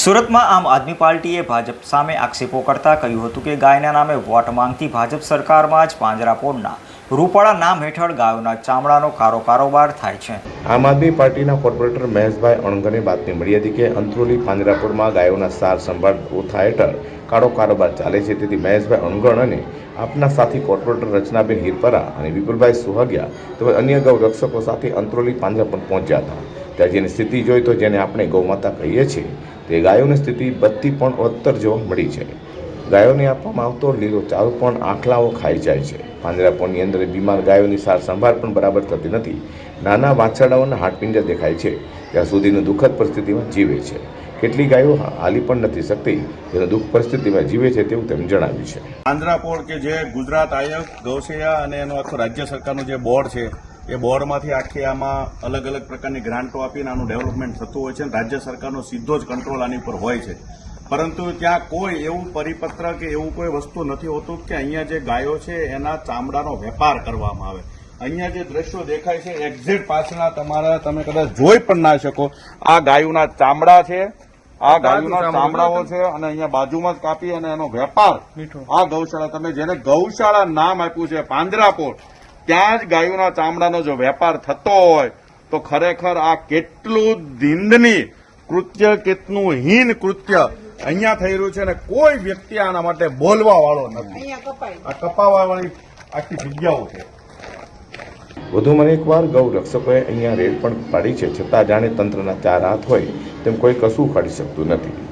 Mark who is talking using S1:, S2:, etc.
S1: સુરતમાં આમ આદમી પાર્ટીએ ભાજપ સામે આક્ષેપો કરતા કહ્યું હતું કે ગાયના નામે વોટ માંગતી ભાજપ સરકારમાં જ પાંજરાપોળના રૂપાળા નામ હેઠળ ગાયોના ચામડાનો કારો કારોબાર થાય છે.
S2: આમ આદમી પાર્ટીના કોર્પોરેટર મહેશભાઈ અણગને બાતમી મળી હતી કે અંત્રોલી પાંજરાપોળમાં ગાયોના સાર સંભાળ ઓથા હેઠળ કાળો કારોબાર ચાલે છે. તેથી મહેશભાઈ અણગણ અને આપના સાથી કોર્પોરેટર રચનાબેન હિરપરા અને વિપુલભાઈ સુહાગિયા તેમજ અન્ય ગૌ રક્ષકો સાથે અંત્રોલી પાંજરાપોળ પહોંચ્યા હતા. ત્યાં જેની સ્થિતિ જોઈ તો જેને આપણે ગૌમાતા કહીએ છીએ, તે ગાયોની સ્થિતિ બધી પણ ઉત્તર જોવા મળી છે. ગાયોને આપવામાં આવતો લીલો ચારો પણ આખલાઓ ખાઈ જાય છે. પાંજરાપોળની અંદર બીમાર ગાયોની સાર સંભાળ પણ બરાબર થતી નથી. નાના વાછરડાઓના હાડપિંજર દેખાય છે. ત્યાં સુધીની દુઃખદ પરિસ્થિતિમાં જીવે છે. કેટલી ગાયો હાલી પણ નથી શકતી. જેનો દુઃખ પરિસ્થિતિમાં જીવે છે તેવું તેમ જણાવ્યું છે.
S3: આંધ્રાપોળ કે જે ગુજરાત આયોગ ગૌસેયા અને એનો આખો રાજ્ય સરકારનું જે બોર્ડ છે એ બોર્ડમાંથી આખી આમાં અલગ અલગ પ્રકારની ગ્રાન્ટો આપીને આનું ડેવલપમેન્ટ થતું હોય છે અને રાજ્ય સરકારનો સીધો જ કંટ્રોલ આની ઉપર હોય છે. પરંતુ ત્યાં કોઈ એવું પરિપત્ર કે એવું કોઈ વસ્તુ નથી હોતું કે અહીંયા જે ગાયો છે એના ચામડાનો વેપાર કરવામાં આવે. અહીંયા જે દ્રશ્યો દેખાય છે એક્ઝેક્ટ પાછળના તમારા તમે કદાચ જોઈ પણ ના શકો. આ ગાયોના ચામડા છે આ ગાયોના ચામડાઓ છે અને અહીંયા બાજુમાં જ કાપી અને એનો વેપાર. આ ગૌશાળા તમે જેને ગૌશાળા નામ આપ્યું છે પાંજરાપોળ ત્યાં જ ગાયોના ચામડાનો જો વેપાર થતો હોય તો ખરેખર આ કેટલું ધીંદની કૃત્ય કેટલું હીન કૃત્ય અહીંયા થઈ રહ્યું છે અને કોઈ વ્યક્તિ આના માટે બોલવા વાળો નથી આ કપાવા વાળી આખી જગ્યાઓ છે.
S2: વધુમાં એકવાર ગૌ રક્ષકોએ અહીંયા રેડ પણ પાડી છે. છતાં જાણે તંત્રના ચાર હાથ હોય તેમ કોઈ કશું ઉખાડી શકતું નથી.